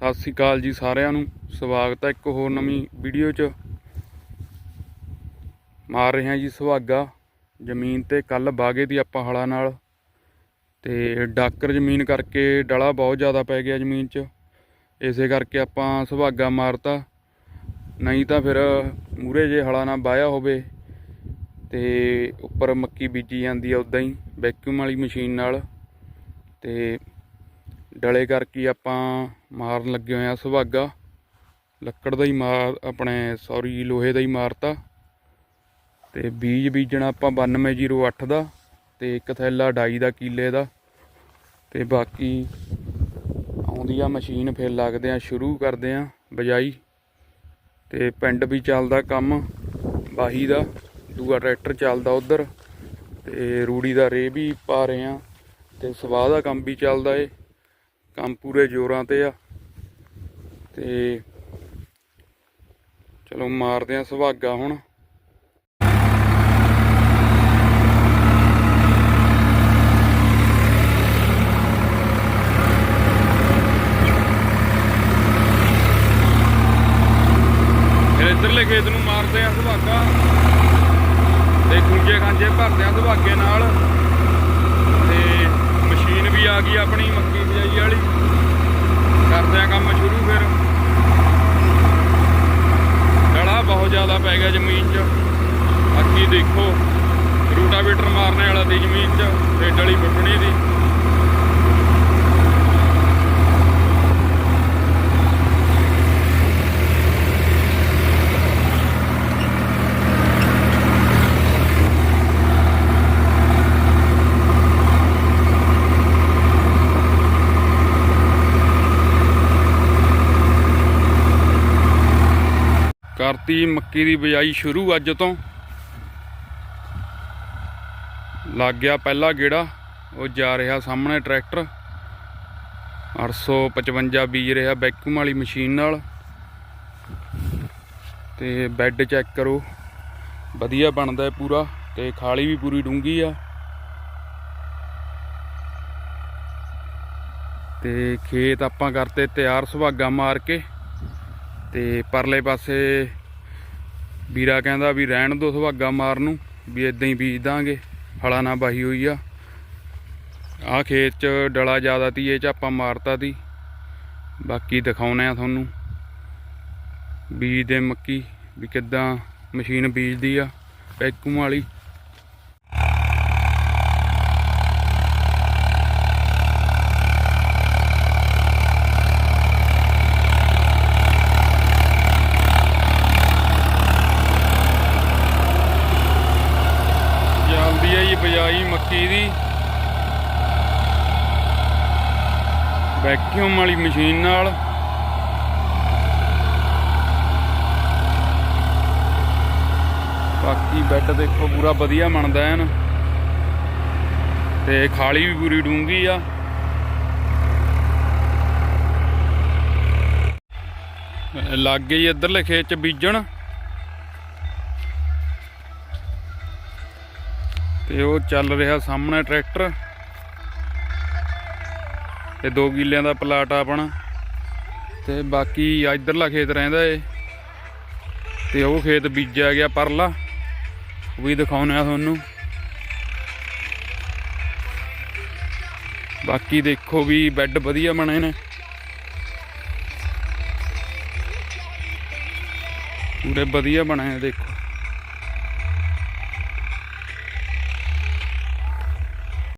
ਸਤਿ ਸ੍ਰੀ ਅਕਾਲ ਜੀ ਸਾਰਿਆਂ ਨੂੰ। ਸਵਾਗਤ ਹੈ ਇੱਕ ਹੋਰ ਨਵੀਂ ਵੀਡੀਓ 'ਚ। ਮਾਰ ਰਹੇ ਹਾਂ ਜੀ ਸੁਹਾਗਾ। ਜ਼ਮੀਨ ਤੇ ਕੱਲ ਬਾਗੇ ਦੀ ਆਪਾਂ ਹਲਾ ਨਾਲ। ਤੇ ਡਾਕਰ ਜ਼ਮੀਨ ਕਰਕੇ ਡਲਾ ਬਹੁਤ ਜ਼ਿਆਦਾ ਪੈ ਗਿਆ ਜ਼ਮੀਨ 'ਚ। ਇਸੇ ਕਰਕੇ ਆਪਾਂ ਸੁਹਾਗਾ ਮਾਰਤਾ। ਨਹੀਂ ਤਾਂ ਫਿਰ ਮੂਰੇ ਜੇ ਹਲਾ ਨਾਲ ਵਾਇਆ ਹੋਵੇ ਤੇ ਉੱਪਰ ਮੱਕੀ ਬੀਜੀ ਜਾਂਦੀ ਆ ਉਦਾਂ ਹੀ ਵੈਕਿਊਮ ਵਾਲੀ ਮਸ਼ੀਨ ਨਾਲ। ਤੇ ਡਲੇ ਕਰਕੇ ਆਪਾਂ ਮਾਰਨ ਲੱਗੇ ਹੋਏ ਆ ਸੁਹਾਗਾ। ਲੱਕੜ ਦਾ ਹੀ ਮਾਰ, ਆਪਣੇ ਸੌਰੀ ਲੋਹੇ ਦਾ ਹੀ ਮਾਰਤਾ। ਤੇ ਬੀਜ ਬੀਜਣਾ ਆਪਾਂ 9208 ਦਾ ਤੇ ਇੱਕ ਥੈਲਾ ਡਾਈ ਦਾ ਕਿੱਲੇ ਦਾ। ਤੇ ਬਾਕੀ ਆਉਂਦੀ ਆ ਮਸ਼ੀਨ, ਫਿਰ ਲੱਗਦੇ ਆ, ਸ਼ੁਰੂ ਕਰਦੇ ਆ ਬਜਾਈ। ਤੇ ਪਿੰਡ ਵੀ ਚੱਲਦਾ ਕੰਮ, ਬਾਹੀ ਦਾ, ਦੂਆ ਟਰੈਕਟਰ ਚੱਲਦਾ ਉਧਰ। ਤੇ ਰੂੜੀ ਦਾ ਰੇ ਵੀ ਪਾ ਰਹੇ ਆ। ਤੇ ਸਵਾਹ ਦਾ ਕੰਮ ਵੀ ਚੱਲਦਾ ਏ। ਕੰਮ ਪੂਰੇ ਜ਼ੋਰਾਂ ਤੇ ਆ। ਤੇ ਚਲੋ ਮਾਰਦੇ ਆ ਸੁਹਾਗਾ ਹੁਣ। ਫਿਰ ਇੱਧਰਲੇ ਖੇਤ ਨੂੰ ਮਾਰਦੇ ਆ ਸੁਹਾਗਾ। ਤੇ ਖੂੰਜੇ ਖਾਂਜੇ ਭਰਦੇ ਆ ਸੁਹਾਗੇ ਨਾਲ। ਆ ਗਈ ਆਪਣੀ ਮੱਕੀ ਬਿਜਾਈ ਵਾਲੀ। ਕਰਦੇ ਆ ਕੰਮ ਸ਼ੁਰੂ ਫਿਰ। ਡਲਾ ਬਹੁਤ ਜ਼ਿਆਦਾ ਪੈ ਗਿਆ ਜ਼ਮੀਨ 'ਚ। ਬਾਕੀ ਦੇਖੋ, ਰੂਟਾਵੇਟਰ ਮਾਰਨੇ ਵਾਲਾ ਦੀ ਜ਼ਮੀਨ 'ਚ, ਤੇ ਡਲੀ ਪੁੱਟਣੀ ਦੀ। ਕਰਤੀ ਮੱਕੀ ਦੀ ਬਿਜਾਈ ਸ਼ੁਰੂ ਅੱਜ ਤੋਂ। ਲੱਗ ਗਿਆ ਪਹਿਲਾ ਗੇੜਾ। ਉਹ ਜਾ ਰਿਹਾ ਸਾਹਮਣੇ ਟਰੈਕਟਰ। 855 ਬੀਜ ਰਿਹਾ ਵੈਕਿਊਮ ਵਾਲੀ ਮਸ਼ੀਨ ਨਾਲ। ਤੇ ਬੈੱਡ ਚੈੱਕ ਕਰੋ। ਵਧੀਆ ਬਣਦਾ ਪੂਰਾ ਤੇ ਖਾਲੀ ਵੀ ਪੂਰੀ ਡੂੰਗੀ ਆ। ਤੇ ਖੇਤ ਆਪਾਂ ਕਰਤੇ ਤਿਆਰ ਸੁਹਾਗਾ ਮਾਰ ਕੇ। ਤੇ ਪਰਲੇ ਪਾਸੇ ਵੀਰਾ ਕਹਿੰਦਾ ਵੀ ਰਹਿਣ ਦੋ ਸੁਹਾਗਾ ਮਾਰਨ ਨੂੰ, ਵੀ ਇਦਾਂ ਹੀ ਬੀਜ ਦਾਂਗੇ, ਹਲਾ ਨਾ ਬਾਹੀ ਹੋਈ ਆ। ਆਹ ਖੇਤ 'ਚ ਡਲਾ ਜ਼ਿਆਦਾ ਤੀ, ਇਹ 'ਚ ਆਪਾਂ ਮਾਰਤਾ ਤੀ। ਬਾਕੀ ਦਿਖਾਉਨੇ ਆ ਤੁਹਾਨੂੰ, ਬੀਜ ਦੇ ਮੱਕੀ, ਵੀ ਕਿੱਦਾਂ ਮਸ਼ੀਨ ਬੀਜਦੀ ਆ ਵੈਕੂਮ ਵਾਲੀ ਚੱਲਦੀ ਆ ਜੀ, ਬਜਾਈ ਮੱਕੀ ਦੀ। ਵੈਕਿਊਮ ਵਾਲੀ ਮਸ਼ੀਨ ਨਾਲ। ਬਾਕੀ ਬੈੱਡ ਦੇਖੋ, ਪੂਰਾ ਵਧੀਆ ਬਣਦਾ ਐਨ। ਤੇ ਖਾਲੀ ਵੀ ਪੂਰੀ ਡੂੰਗੀ ਆ। ਲੱਗ ਗਈ ਇੱਧਰਲੇ ਖੇਤ ਚ ਬੀਜਣ। ਤੇ ਉਹ ਚੱਲ ਰਿਹਾ ਸਾਹਮਣੇ ਟਰੈਕਟਰ। ਤੇ 2 ਕਿੱਲਿਆਂ ਦਾ ਪਲਾਟ ਆ ਆਪਣਾ। ਤੇ ਬਾਕੀ ਇਧਰਲਾ ਖੇਤ ਰਹਿੰਦਾ ਏ। ਤੇ ਉਹ ਖੇਤ ਬੀਜਿਆ ਗਿਆ ਪਰਲਾ। ਉਹ ਵੀ ਦਿਖਾਉਣੇ ਆ ਤੁਹਾਨੂੰ। ਬਾਕੀ ਦੇਖੋ ਵੀ ਬੈੱਡ ਵਧੀਆ ਬਣੇ ਨੇ। ਪੂਰੇ ਵਧੀਆ ਬਣੇ ਨੇ, ਦੇਖੋ।